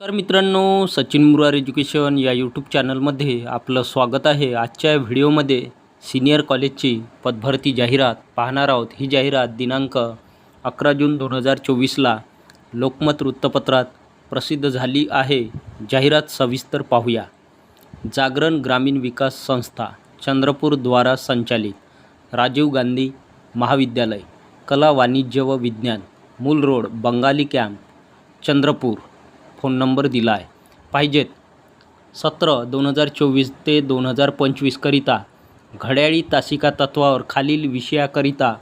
नमस्कार मित्रांनो सचिन मुरार एज्युकेशन या यूट्यूब चॅनलमध्ये आपलं स्वागत आहे. आजच्या व्हिडिओमध्ये सिनियर कॉलेजची पदभरती जाहिरात पाहणार आहोत. ही जाहिरात दिनांक अकरा जून दोन हजार चोवीसला लोकमत वृत्तपत्रात प्रसिद्ध झाली आहे. जाहिरात सविस्तर पाहूया. जागरण ग्रामीण विकास संस्था चंद्रपूरद्वारा संचालित राजीव गांधी महाविद्यालय कला वाणिज्य व विज्ञान Mul road Bengali camp Chandrapur. Phone number दिला आहे पाहिजेत. सत्र दोन हजार चोवीस ते दोन हजार पंचवीसकरिता घड्याळी तासिका तत्वावर खालील विषयाकरिता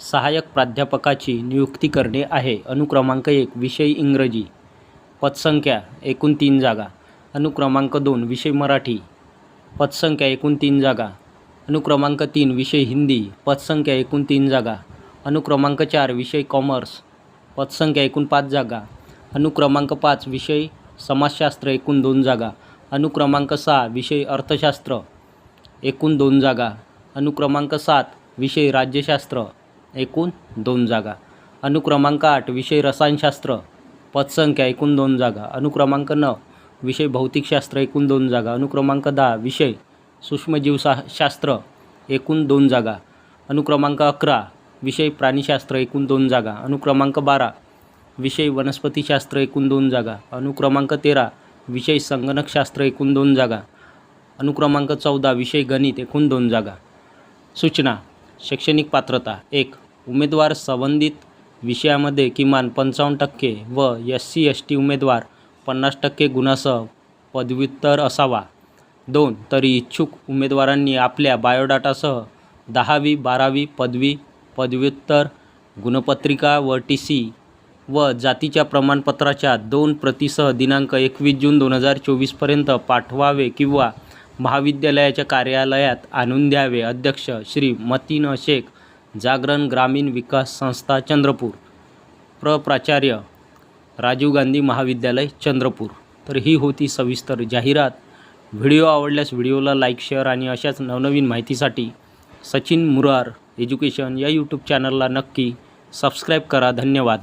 सहाय्यक प्राध्यापकाची नियुक्ती करणे आहे. अनुक्रमांक एक विषय इंग्रजी. पदसंख्या एकूण तीन जागा. अनुक्रमांक दोन विषय मराठी. पदसंख्या एकूण तीन जागा. अनुक्रमांक तीन विषय हिंदी. पदसंख्या एकूण तीन जागा. अनुक्रमांक चार विषय कॉमर्स. पदसंख्या एकूण पाच जागा. अनुक्रमांक पाच विषय समाजशास्त्र एकूण दोन जागा. अनुक्रमांक सहा विषय अर्थशास्त्र एकूण दोन जागा. अनुक्रमांक सात विषय राज्यशास्त्र एकूण दोन जागा. अनुक्रमांक आठ विषय रसायनशास्त्र पदसंख्या एकूण दोन जागा. अनुक्रमांक नऊ विषय भौतिकशास्त्र एकूण दोन जागा. अनुक्रमांक दहा विषय सूक्ष्मजीवशा शास्त्र एकूण दोन जागा. अनुक्रमांक अकरा विषय प्राणीशास्त्र एकूण दोन जागा. अनुक्रमांक बारा विषय वनस्पतीशास्त्र एकूण दोन जागा. अनुक्रमांक तेरा विषय संगणकशास्त्र एकूण दोन जागा. अनुक्रमांक चौदा विषय गणित एकूण दोन जागा. सूचना शैक्षणिक पात्रता एक उमेदवार संबंधित विषयामध्ये किमान पंचावन्न टक्के व एस सी एस टी उमेदवार पन्नास टक्के गुणासह पदव्युत्तर असावा. दोन तरी इच्छुक उमेदवारांनी आपल्या बायोडाटासह दहावी बारावी पदवी पदव्युत्तर गुणपत्रिका व टी सी व जातीच्या प्रमाणपत्राच्या दोन प्रतीसह दिनांक एकवीस जून दोन हजार चोवीसपर्यंत पाठवावे किंवा महाविद्यालयाच्या कार्यालयात आणून द्यावे. अध्यक्ष श्री मतीन शेख जागरण ग्रामीण विकास संस्था चंद्रपूर. प्र. प्राचार्य राजीव गांधी महाविद्यालय चंद्रपूर. तर ही होती सविस्तर जाहिरात. व्हिडिओ आवडल्यास व्हिडिओला लाईक शेअर आणि अशाच नवनवीन माहितीसाठी सचिन मुरार एज्युकेशन या यूट्यूब चॅनलला नक्की सबस्क्राईब करा. धन्यवाद.